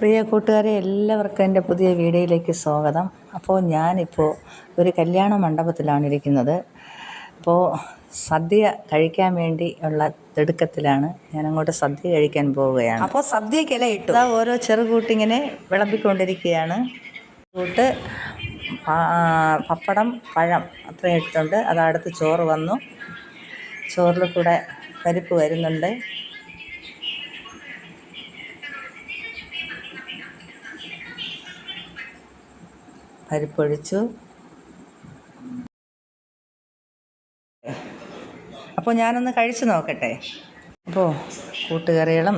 പ്രിയ കൂട്ടുകാരെ എല്ലാവർക്കും എന്റെ പുതിയ വീഡിയോയിലേക്ക് സ്വാഗതം. അപ്പോൾ ഞാനിപ്പോൾ ഒരു കല്യാണ മണ്ഡപത്തിലാണ് ഇരിക്കുന്നത്. അപ്പോൾ സദ്യ കഴിക്കാൻ വേണ്ടി ഉള്ള തിടുക്കത്തിലാണ് ഞാൻ അങ്ങോട്ട് സദ്യ കഴിക്കാൻ പോവുകയാണ്. അപ്പോൾ സദ്യക്കില ഇട്ടു. അതാ ഓരോ ചെറുകൂട്ടിങ്ങനെ വിളമ്പിക്കൊണ്ടിരിക്കുകയാണ്. കൂട്ട് പപ്പടം പഴം അത്രയും ഇട്ടിട്ടുണ്ട്. അത് അടുത്ത് ചോറ് വന്നു. ചോറിൽ കൂടെ പരിപ്പ് വരുന്നുണ്ട്. പരിപ്പൊഴിച്ചു അപ്പോൾ ഞാനൊന്ന് കഴിച്ചു നോക്കട്ടെ. അപ്പോൾ കൂട്ടുകറികളും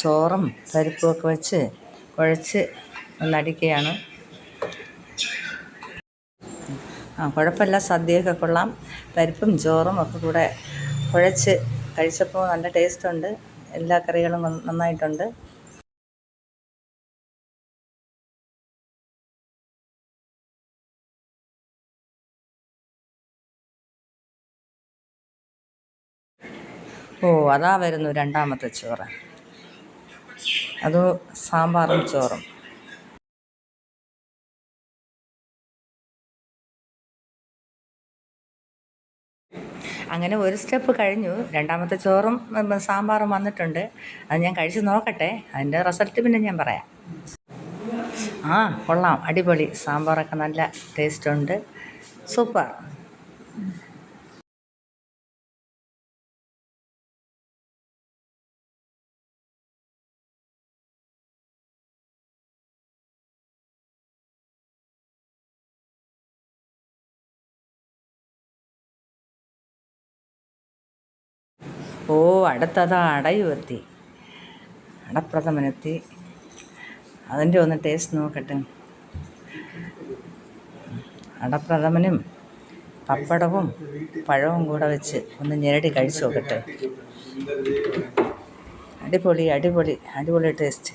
ചോറും പരിപ്പും ഒക്കെ വെച്ച് കുഴച്ച് ഒന്നടിക്കുകയാണ് ആ കുഴപ്പമില്ല. സദ്യയൊക്കെ കൊള്ളാം. പരിപ്പും ചോറും ഒക്കെ കൂടെ കുഴച്ച് കഴിച്ചപ്പോൾ നല്ല ടേസ്റ്റുണ്ട് എല്ലാ കറികളും നന്നായിട്ടുണ്ട്. ഓ അതാ വരുന്നു രണ്ടാമത്തെ ചോറ്. അത് സാമ്പാറും ചോറും. അങ്ങനെ ഒരു സ്റ്റെപ്പ് കഴിഞ്ഞു. രണ്ടാമത്തെ ചോറും സാമ്പാറും വന്നിട്ടുണ്ട്. അത് ഞാൻ കഴിച്ച് നോക്കട്ടെ. അതിന്റെ റിസൾട്ട് പിന്നെ ഞാൻ പറയാം. ആ കൊള്ളാം. അടിപൊളി. സാമ്പാറൊക്കെ നല്ല ടേസ്റ്റ് ഉണ്ട്. സൂപ്പർ. ഓ അടുത്തതാ അടയുമെത്തി അടപ്രഥമനെത്തി. അതിന്റെ ഒന്ന് ടേസ്റ്റ് നോക്കട്ടെ. അടപ്രഥമനും പപ്പടവും പഴവും കൂടെ വെച്ച് ഒന്ന് ഞെരടി കഴിച്ചു നോക്കട്ടെ. അടിപൊളി അടിപൊളി അടിപൊളി ടേസ്റ്റ്.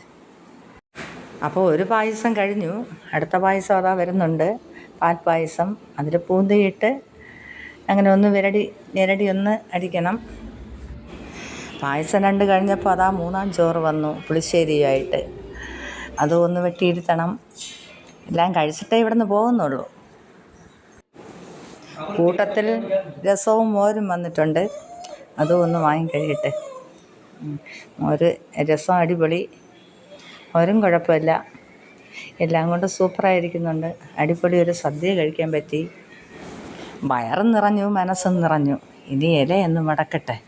അപ്പോൾ ഒരു പായസം കഴിഞ്ഞു. അടുത്ത പായസം അതാ വരുന്നുണ്ട്. പാൽ പായസം. അതിൽ പൂന്തിയിട്ട് അങ്ങനെ ഒന്ന് വിരടി ഞെരടി ഒന്ന് അടിക്കണം. പായസം രണ്ട് കഴിഞ്ഞപ്പോൾ അതാ മൂന്നാം ചോറ് വന്നു പുളിശ്ശേരിയായിട്ട്. അതും ഒന്ന് വെട്ടിയിരുത്തണം. എല്ലാം കഴിച്ചിട്ടേ ഇവിടുന്ന് പോകുന്നുള്ളൂ. കൂട്ടത്തിൽ രസവും മോരും വന്നിട്ടുണ്ട്. അതും ഒന്ന് വാങ്ങിക്കഴിയട്ടെ. മോര് രസം അടിപൊളി. മോരും കുഴപ്പമില്ല. എല്ലാം കൊണ്ട് സൂപ്പറായിരിക്കുന്നുണ്ട്. അടിപൊളി ഒരു സദ്യ കഴിക്കാൻ പറ്റി. വയറും നിറഞ്ഞു മനസ്സും നിറഞ്ഞു. ഇനി ഇലയൊന്ന് മടക്കട്ടെ